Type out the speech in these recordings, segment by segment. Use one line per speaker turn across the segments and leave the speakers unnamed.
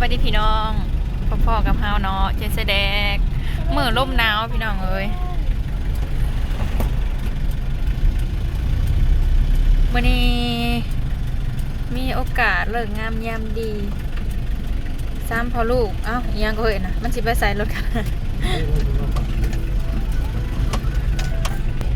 บายดีพี่น้องพ่อๆกับเฮาเนาะเจสแดกเมือล่มหนาวพี่น้องเอ้ยวันนี้มีโอกาสเลิกงามยามดีซ้ำพอลูก เอ้ายังก็เห็นนะมันสิไปใส่รถกัน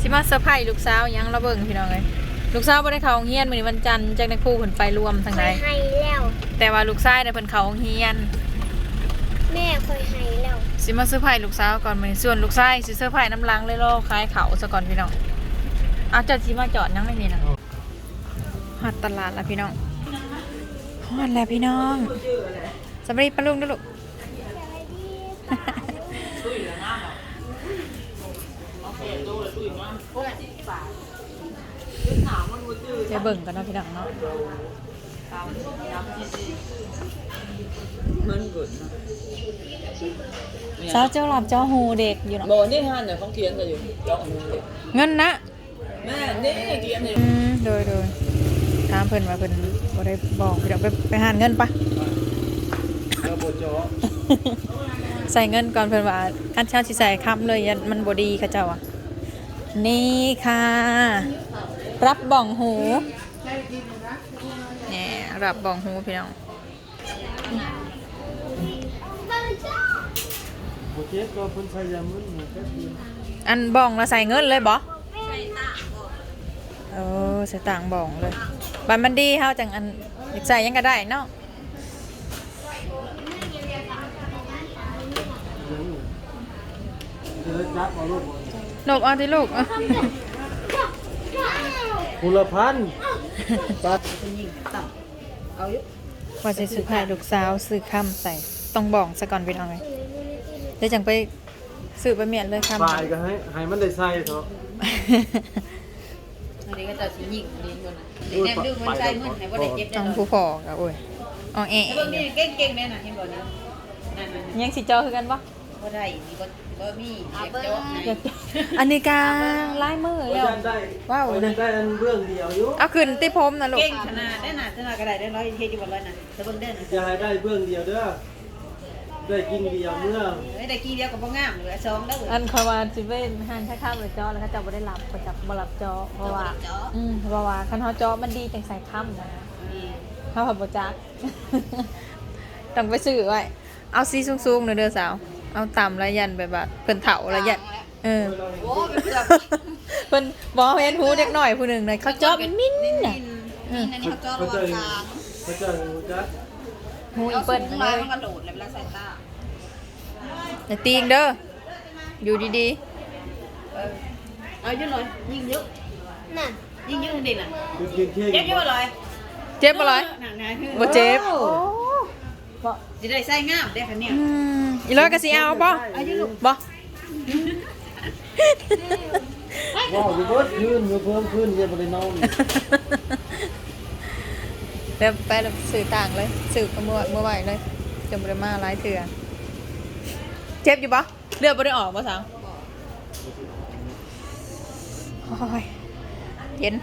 สิมาเซอร์ไพรส์ลูกสาวยังราเบิงพี่น้องเลยลูกสาวบ่ได้เข้าโรงเรียนมื้อนี้วันจันทร์จากนักครูเพิ่นไปรวมทาง
ค
ใด
อยให้แล้ว
แต่ว่าลูกชายได้เพิ่นเข้าโรงเรียน
แม่คอยให้แล้ว
สิมาเซอร์ไพรส์ลูกสาวก่อนมื้อนี้ส่วนลูกชายสิเซอร์ไพรส์น้ำลังเลยรอขายเขาวซะก่อนพี่น้องเอาเจอดสิมาจอดนั่งในนี่นะฮอดตลาดแล้วพี่น้องฮอดแล้วพี่น้องสวัสดีปะลุงเด้อลูกเดี๋ยวเบิ่งกันเนาะพี่น้องเนาะ
มันเกิดนะ
สาวเจ้าหลับเจ้าหูเด็กอยู่เนาะ
บอกนี่ฮันเนี่ยเขาเขียนกันอยู่ลองดูดิ
เงินนะ
แม่นี่เขียนอยู่
อืมโดยโดยถามเพิ่นว่าเพิ่นบ่ได้บอกพี่น้องไปไปหาเงินปะ
แล้วบจอ
ใส่เงินก่อนเพิ่นว่าอันเช้าสิใส่ค้ำเลยยันมันบ่ดีเขาเจ้าอะนี่ค่ะ รับบ่องหูเนี่ย รับบ่องหูพี่น้อง
โอเคก็เพิ่นใช้ยามึนหมูแป๊บเดียว
อันบ่องแล้วใส่เงินเลยบ่เออใส่ต่างบ่องเลยบันมันดีเฮาจังอันอยากใส่หยังก็ได้เนาะ
เดี๋ยวจับเอาลูก
นกเอาที่ลูกเอา
กุละพันตัด
ว่าจะซื้อผ้าลูกสาวซื้อคำใส่ต้องบ่องซะก่อนพี่น้องเลยเดี๋ยวจังไปซื้อไปเมียนเลยคำ
ปลายก็ให้ให้มันได้ใส่เถอะ
อันนี้ก็จะสิยิงเรียนก่อนนะเด็กแนมดึงมันใส่มือให้บ่ได้เจ็บได้
ต้อง
ดอก
ผู้พอกับโอ้ยอ๋อแอะ
แต่เบิ่งนี่เก่งๆแม่น่ะเห็นบ่นะนั่นๆ
ยังสิเจอคือกันปะ
บ่ได้นี่บ่บ่มีเจ็บเจาะไหน
อันนี้กาลายมือ
โอ้ย
แล้ว
ยันได้
ว้าว
โอ้ยยันได้อันเรื่องเดียวอยู่
เอาขึ้นติผมนะลูก
เก่งขนาดได้น่ะขนาดก็ได้ได้ร้อยเฮ็ดอยู่บ่ร้อยน่ะแต่เบิ่งเด้อน่ะ
อย่าให้ได้เบื้องเดียวเด้อได้กินเดียวเมื่อ
เอ้ยได้กี่เดียวก็บ่งามเหลือสองเด้อ
อันคาวาจิเวนหันค่าข้าวเลยจอแล้วก็จะบ่ได้รับก็จะบ่รับจอเพราะว่า อืมเพราะว่าคันเฮาจอมันดีจังใส่ค่ำนะ
อืม
ข้าวผัดบจักต้องไปซื้อไว้เอาซีสูงๆหน่อยเด้อสาว เอาต่ำแล้วยันแบบว่าเพิ่นเถาแล้วยันเออ
โอ้เป็นเกือบ
เพิ่นบอกเห็นหูเด็กหน่อยผู้หนึ่งเลยเขาจอบมิ้น
นิ
น่ะ
นนี่อันนี้เขาจอระหว่างกลาง
พระเจ้าหูจัก
หูอี
เอา
เปิ้ล
สูง
เล
ลาย
ย
มันกระโดดเลยเวลาใส่ตา
อย่าตีงเด้ออยู่ดี
เออเอาอยู่หน่อยยิงเยอะ
นั่น
ยิงเยอะเด่นน่ะ
คือกินเค้ก
เจ็บอยู่บ่เลย
ๆเจ็บบ่เลย
นั่นๆคือ
บ่เจ็บบ่
จะได้ใส่งามได้ค่ะเนี่ย
อีร้อยก็สิเอาบ่บ่
ว้าวเบิดขึ้นเพิ่มขึ้นอย่าบ่ได้นอน
เดี๋ยวไปแล้วซื้อต่างเลยซื้อเมื่อเมื่อไหวเลยจนบ่ได้มาหลายเถื่อเจ็บอยู่บ่เลือดบ่ได้ออกบ่สาวเย็น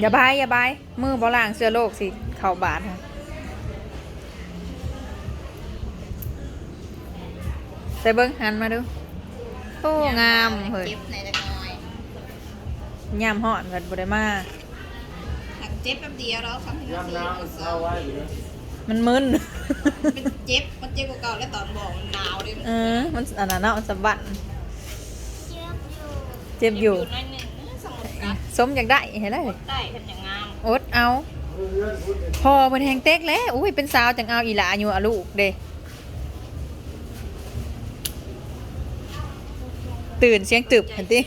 อย่าบายอย่าบายมือบ่ล่างเสื้อโลกสิเข่าบาดค่ะ ใส่เบิ้งหันมาดู โอ้งามเฮ้ย
เจ็บในจักหน่อย
ยามหอนกันบ่ได้มา
หักเจ็บแป๊บเดียวแล้วครับ
ยามน้ำเอาไว้เหลือ
มันมึน
เป็นเจ็บมันเจ็บกว่าเก่าแล้วตอนบอกมันหนาวด้วย
เออมันอันนั้นเนาะมันสะบัด
เจ็บอยู่
เจ็บอยู่
หน่อยหนึงสมองกัด
สมอยากได้เห็นไหม
ได้เห็นอย่างงาม
อดเอาพอมันแหงเต็กแล้วอุ้ยเป็นสาวจังเอาอีหลาอยู่อะลูกเด้ ตื่นเสียงตึบเห็นติ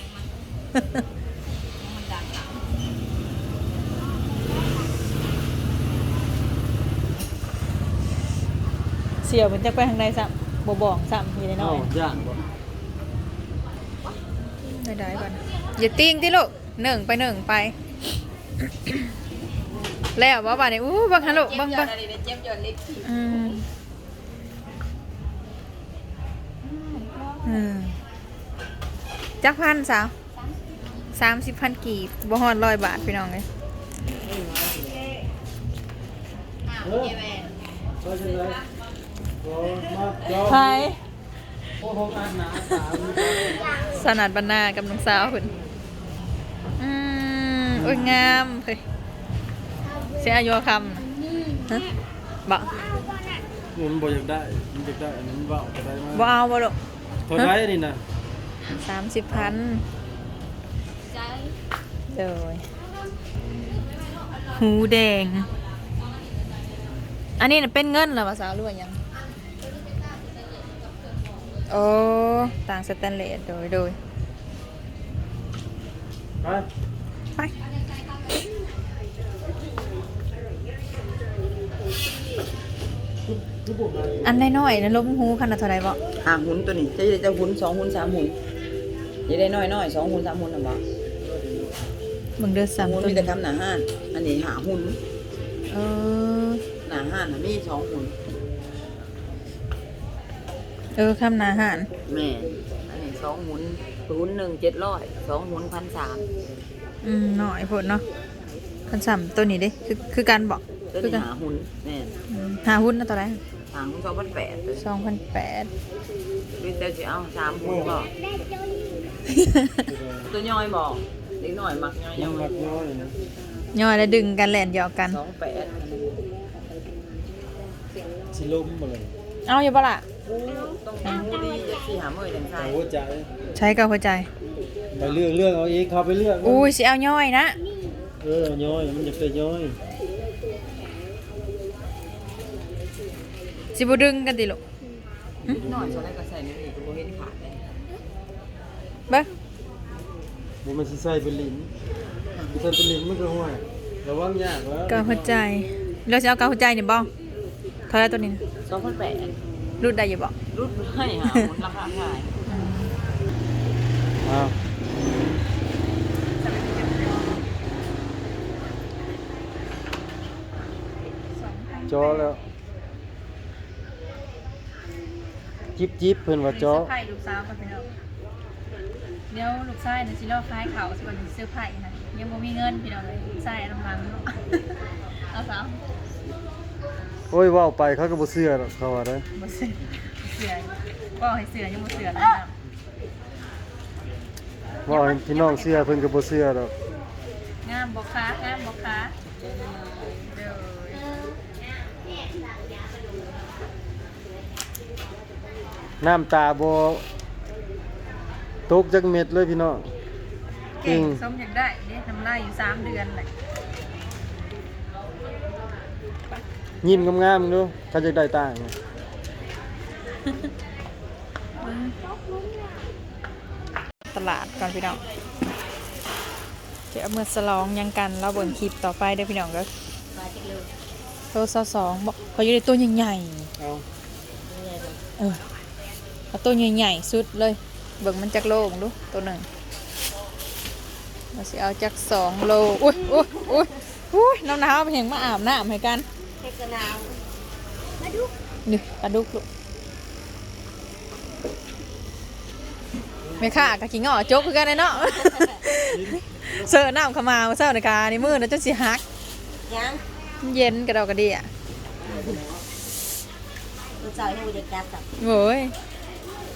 มันดังหลัง
เสียวมันจะไปทางใดซ้ำบ่บอกซ้ำอยู่ในน้
เอ้า
อย
ย่างบ่
ได้ได้ก่อนอย่าติ้งที่ลูกหนึ่งไปหนึ่งไป แล้วว่าบ้านนี้อู้บังฮัลโหล
เจ็บ
บัง
ยอ
บั
ด
ง
อะไรเนี่ยเจ็บยอดเล็ก
อืมอืม จักพันสาวสามสิบพันกีบบ่ฮอดร้อยบาทพี่น้องเลย
เออ
เจแวน
ก็ใช่ไหมโอ้มาจอ
ไทย
โอ้ผมอ่านหนาสาม
สนัดบรรณากับน้องสาวคุณอืมโอ้ยงามเฮ้ยเสียอายุคำน่ะฮะบอก
มันบ่อยากได้มันอยากได้อันนี้มันเบาจะได้มา
บ่เอาบ่ลูก
เท่าไรนี่นะ
สามสิบพัน
ใจ
เลยหูแดง อันนี้น่ะเป็นเงินหรอภาษาวหรือว่าหยังโอ้ ต่างสแตนเลสโดยโดย
ไป
ไปอันน้อยๆนะล้มหูขนาดเท่าไรบ่
หาหุ่นตัวนี้จะจะหุ่นสองหุ่นสามหุ่น จะได้น้อยน้อยสองหุ่นสามหุ่นนะบ่
มึงเดือดสาม
หุ่น
ตัว
มีแต่คำหนาห้านอันนี้หาหุ่น
เออ
หนาห้านน่ะมีสองหุ่น
เออคำนาหาร
แม่อันนี้สองหุ่นหุ่นหนึ่งเจ็ดร้อยสองหุ่นพันสาม
อืมหน่อยพดเนาะคันสามตัวนี้เด้คือคือการบอก
ตัว
คือ
นี้
กัน
หาหุ่นแม่
อืมหาหุ้นนะตัวไร
หาหุ่นสองพันแปด
สองพันแปด
ดูแต่จะเอาสามหุ่นบ่
ได้จน
ตัวย่อยบอกเล็กน้อยมักย่อย
ยั
ย่
ง
อ
รั
ย
กน้อยนะ
ย่อยแล้วดึงกันแหลนหยอกกัน
สองแปด
สิล้มมาเลย
เอาอย่าบ่ล่ะ
ต้องหูดีจะสี่หาเมื่อยจังไง
เอาหัวใจ
ใช้กับหัวใจ
ไปเรื่องเรื่องเอาเองเข้าไปเรื่อง
อุ้ยสิเอาย่อยนะ
เออย้อยมันอยากได้ย้อย
สิบ่ดึงกันติลูก
น้อยส่วนแรกก็ใส่นี่ก็บ่เห็นขาดเลย
เบ้
บ่มันสิใส่เป็นลิ้นใส่เป็นลิ้นมันก็ห่วยระวังยากว่า
กับหัวใจเราสิเอากับหัวใจนี่บ่เท่าไรตัวนี้นะ
สองพันแปด
รูดได้อยู่บ่
รุดให้หาหุ่นราคาขาย
อ้าวจอแล้ว จิบจิบเพิ่นว่าจอ
เสื้อผ้าลูกสาวกันไปแล้ว เดี๋ยวลูกชายเดี๋ยวสิรอคล้ายเขาสิวันนี้เสื้อผ้าค่ะยังบ่มีเงินพี่น้องเลยลูกชายน้ำมันเนาะเอาสาว
โอ้ยเว้าไปเขาก็บ่เชื่อหรอกเขาว่าได้
บ่เสือเสือก็ให้เสือยังบ่เสือแล้วนะ
เว่าให้พี่น้องเชื่อเพิ่นก็บ่เชื่อดอก
งามบ่ค้างามบ่ค้าเด้อ
น้ำตาบ่ ตกจักเม็ดเลยพี่น้อง
เก่งสมอยากได้เด้ทำไรอยู่สามเดือนแหละ
ยิ้มงามๆดูถ้าจะได้ตังค์
ตลาดก่อนพี่น้องเดี๋ยวเอามื่อสลองยังกันเราเบิ่งคลิปต่อไปเด้อพี่น้องก็
มาจิกเลย
โทรศัพท์สองบอกเขาอยู่ในตัวใหญ่
เอา
ๆเออเอาตัวใหญ่ๆสุดเลย เบิ่งมันจักโลมึงดูตัวหนึ่งเราสิเอาจักสองโลอุ้ยอุ้ยอุ้ยอุ้ยน้ำหนาวไปเห็นมาอาบน้ำให้กัน
เทกนาว
นี่ปลาดุกลูกไม่ค่ากะกิงอ่อจกคือกันเลยเนาะเสิร์ฟน้ำเข้ามาเสิร์ฟในกาในมือนะจนสิหัก
ยัง
เย็นกระดอกกระเดีย
ลูกสาวยังบ่ได้จับกับ
โว้ย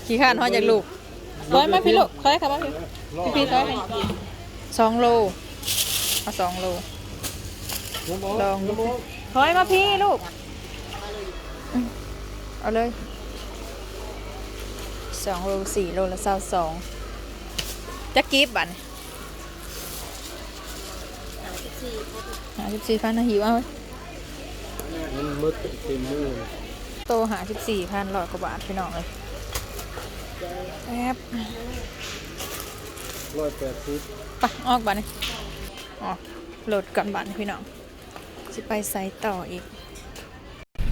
ขี้ข้านหอจากลูก คอยมาพี่ลูกคอยค่ะมาพี่พี่พี่คอยให้สองโลเอาสองโลลองดูคอยมาพี่ลูกเอาเลยสองโลสี่โลละเศร้าสองจะกีบบัตรหาสิบสี่พันนะหิวเอา
มันมืดเต็มมือ
โตหาสิบสี่พันร้อยกว่าบาทพี่น้องเลย แอบ
180
ไปออกบัตรนี่ออกโหลดก่อนบัตรพี่น้องสิไปไซต์ต่ออีก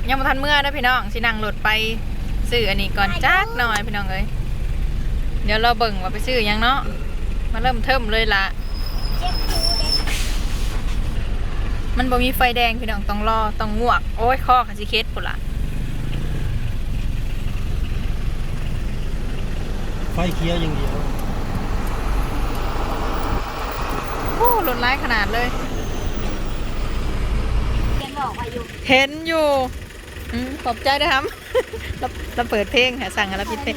ยังมาทันเมื่อนะพี่น้องสินั่งโหลดไปซื้ออันนี้ก่อนจักหน่อยพี่น้องเอ้ยเดี๋ยวเราเบิ่งว่าไปซื้อหยังเนาะมาเริ่มเทิมเลยละ
เจ็บหูเด็ก
มันบ่มีไฟแดงพี่น้องต้องรอต้องงวก โอ้ยคอกับสิเคสพุ่นละ
ไฟเขียวอย่างเดียว
โอ้รถร้ายขนาดเลย
เขียนบอกว่าอยู่
อยู่
เห็นอยู่อืมขอบใจด้วยครับ เราเราเปิดเพลงหาสั่งอะไรปิดเพลง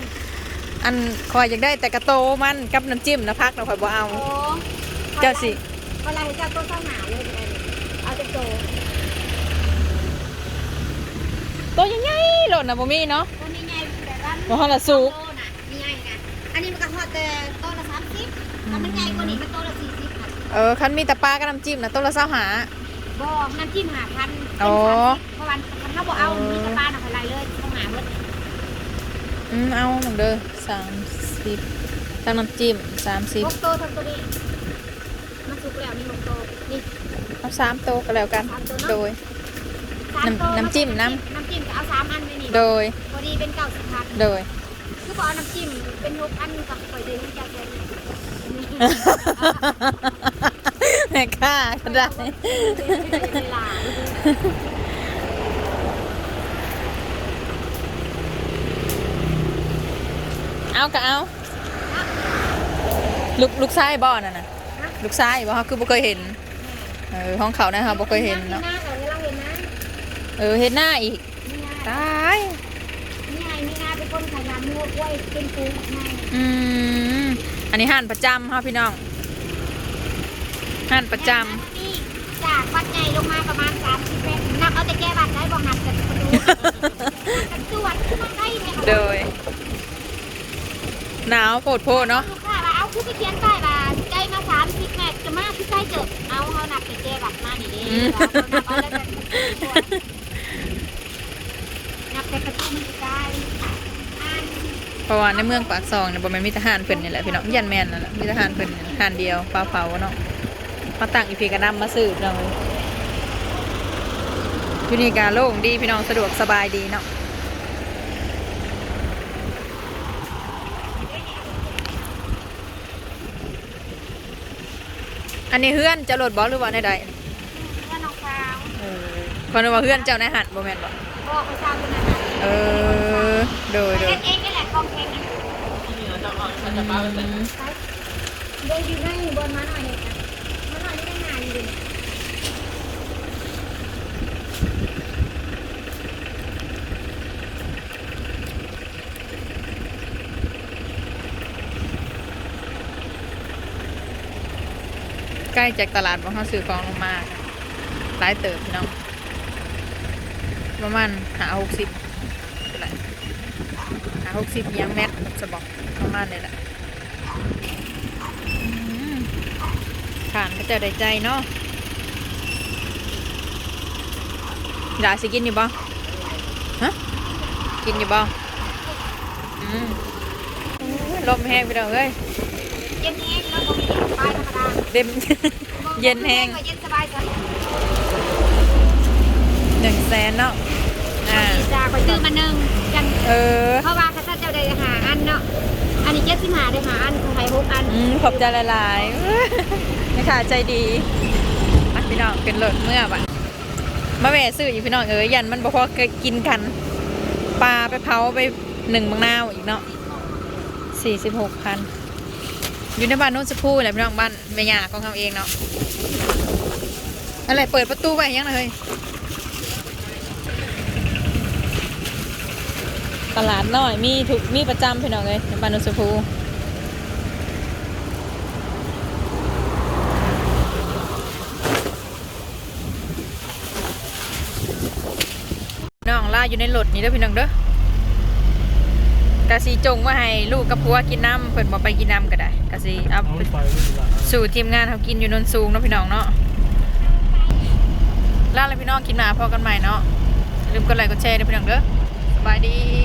อันคอยอยากได้แต่กระโตมันกับน้ำจิ้มนะพักเราคอยบ่เอา
โอ้
เจ้าสิ
เวลาเห็นเจ้าต้นข้าวหาเลยเป็นไงเอาจะโต
ตัวยังไงโหลดนะบ่มีเนาะ
ตัวนี้ไงแบบว่า
บ่ฮอดละสุก
โตน่ะนี่ไง นะอันนี้มันก็ฮอดแต่โตละสามสิบถ้ามันใหญ่กว่านี้มันโตละสี่สิบค่ะ
เออคันมีแต่ปลากับน้ำจิ้มนะต้นละเศร้าหา
บ่น้ำจิ้มหาพัน
อ๋อ
เพราะวันถ้าบ่เอามีแต่ปลาหน่อยอะไรเลยต้องหาเบิด
อืมเอาหนึ่งเด้อสามสิบตั้งน้ำจิ้มสามสิบ
หกโตทั้งตัวนี้มันสุกแล้วนี่หกโตนี่
เอาสามโตก็แล้วกัน
สามตัวเนอะ
โดย
สามโต
น้ำน้ำจิ้มน้
น้ำจิ้มก็เอาสามอันเลยนี่
โดย
พอดีเป็นเก้าสิบพัน
โดย
คือพอเอาน้ำจิ้มเป็นหกอันกับข่อยเดือนจะเป็น
แม่ค่าก็ได้
เวลา
เอาก็เอาลูกลูกชายบ่อน่ะนะลูกชายบ่เขาคือบ่เคยเห็นเออห้องเขานะเขาบ่เคยเห็นเนาะ
หน้าก่อนเวลาเห็นนะ
เออเห็นหน้าอีก
นี่ไง
ตาย
นี่ไงนี่ไง เป็นคนขยันงัวกล้วยเป็นปูไง
อืมอันนี้ห่านประจำค่ะพี่น้องห่านประจ
นี่จากวัดใหญ่ลงมาประมาณ30เมตรนับเอาแต่แก้บัตรได้บอกนับกันประตูำกันตรวจขึ้นมาได้เนี่ย
โดยหนาวโปรดโพดเนาะ
ลูกค้าว่าเอาคือไปเขียนป้ายว่าใจมา30เมตรจะมาคือใกล้เจอเอาเขานับแต่แก้บัตรมานี่เด้เอานับเอาแล้วกันนับแต่ประตูมันจะได้อัน
เพราะว่าในเมืองปากซองเนี่ยบ่แม่นมีทหารเพิ่นนี่แหละพี่น้องยันแม่นนั่นแหละมีทหารเพิ่นนี่ทหารเดียวปลาเผาเนาะมาตั้งอีพีกระนำมาสืบเนาะอยู่นี่กาโล่งดีพี่น้องสะดวกสบายดีเนาะอันนี้เฮือนจะโหลดบอหรือว่าในใด
ว่าน้องสาว
เออคนว่าเฮือนเจ้าในหันบ่แม่นบ่
บอกไปสาวคนนั้นนะ
เออโดยโด
เล่
ย
นเองนี่แหละก องเพลงนะ
อืม
เดินอยู่ให้บนมาหน่อยเลยนะมาหน่อยนี่ได้งานอยู่ดิ
ใกล้จากตลาดบ่เฮาซื้อของลงมาหลายเติบพี่น้อง ประมาณหาหกสิบ หาหกสิบยังแมทจะบอกประมาณนี้แหละอืมทานก็จะได้ใจเนาะดาสิกินอยู่บ่ฮะกินอยู่บ่อืมโอ้ยลมแห้งไปแล้วเอ้ย
เย็นเองแล้วก็มีสบายธรรมดา
เต็มเย็นแห้ง
เย็นสบายจ้ะ
หนึ่งแสนเนาะอ่า
จ้าไปซื้อมาหนึ่งจัง
เออ
เพราะว่าข้า เจ้าได้หาอันนาะ อันนี้เจ็ดสิบห้าได้หาอันของไทยหกอัน
อืมขอบใจหลายๆ นะคะใจดีอะพี่น้องเป็นรถเมื่อบัดมาแม่ซื้ออยู่พี่น้องเอ๋ยยันมันบ่พอกินกันปลาไปเผาไปหนึ่งบางนาวอีกเนาะสี่สิบหกพันอยู่ในบ้านโน้นสะพูแหละพี่น้องบ้านแม่ยาของเขาเองเนาะอะไรเปิดประตูไว้ยังเลย ตลาดน้อยมีถูกมีประจำพี่น้องเลยในบ้านโน้นสะพูน้องล่าอยู่ในรถนี่เด้อพี่น้องเด้อกะสีจงว่าให้ลูกกับผัวกินน้ำเพิ่นบ่ไปกินน้ำก็ได้กะสีเอา
เอา
ไป
ไปเลยล่ะ
สู่ทีมงานเขากินอยู่นนสูงเนาะพี่น้องเนาะล่าเลยพี่น้องกินมาพอกันใหม่เนาะลืมกดไลค์กดแชร์ด้วยพี่น้องเด้อสบายดี